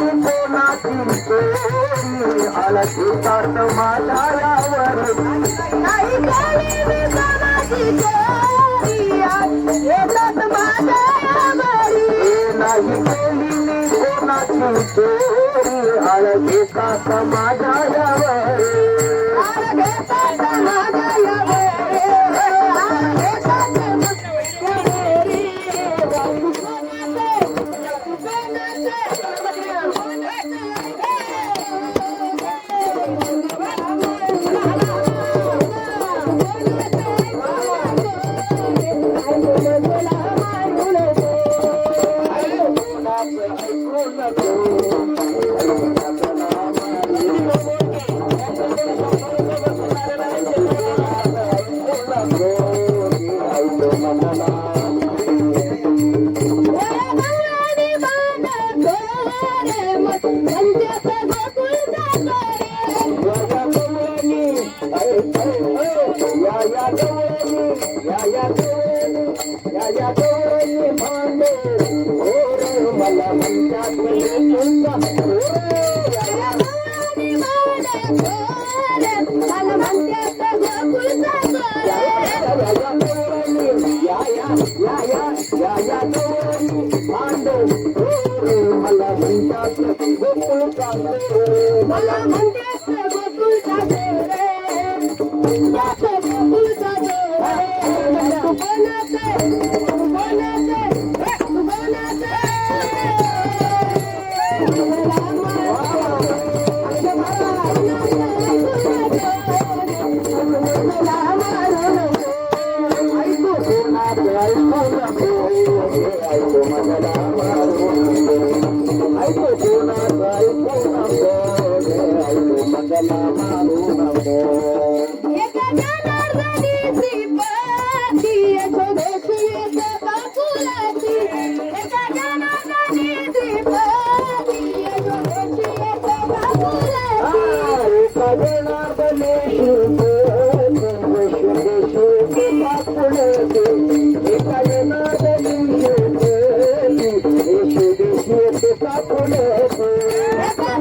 कोणाची आला घेतात माझ्या नाही केली मी कोणाची चोरी आळ नाही केली मी कोणाची चोरी, आला घेतात माझ्या Mala Manchester, Gokul Chakere, Gokul Chakere. तू कोणाचे तू कोणाचे तू कोणाचे एका जनार्दनीची पाती यशोदेशी एक काकुलाची एका जनार्दनीची पाती यशोदेशी एक काकुलाची एका जनार्दनीची यशोदेशी एक काकुलाची यशोदेशी एक काकुलाची कोणाचे कोणाचे कोणाचे